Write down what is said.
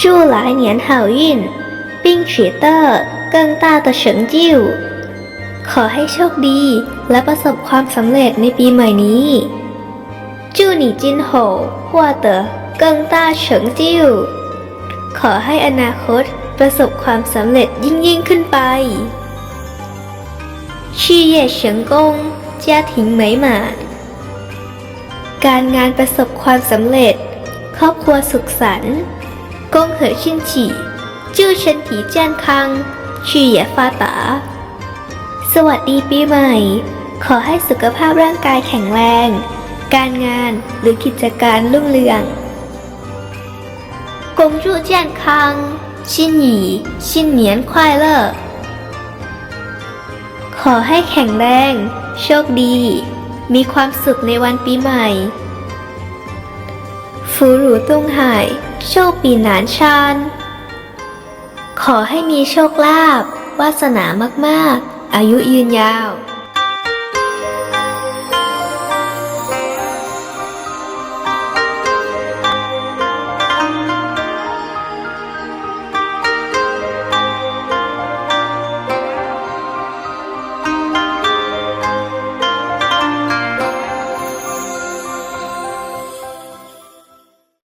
祝来年好运，并取得更大的成就。ขอให้โชคดี และประสบความสำเร็จในปีใหม่นี้祝你今后获得更大成就ขอให้อนาคตประสบความสำเร็จยิ่งยิ่งขึ้นไป事业成功家庭美满การงานประสบความสำเร็จ ครอบครัวสุขสันต์ 恭贺身体祝身体健康事业发达สวัสดีปีใหม่ ขอให้สุขภาพร่างกายแข็งแรง การงานหรือกิจการรุ่งเรือง恭祝健康心语新年快乐ขอให้แข็งแรง โชคดี มีความสุขในวันปีใหม่ ฟูหรูตุ้งหาย โชคปีหนานชานขอให้มีโชคลาภวาสนามากๆ อายุยืนยาว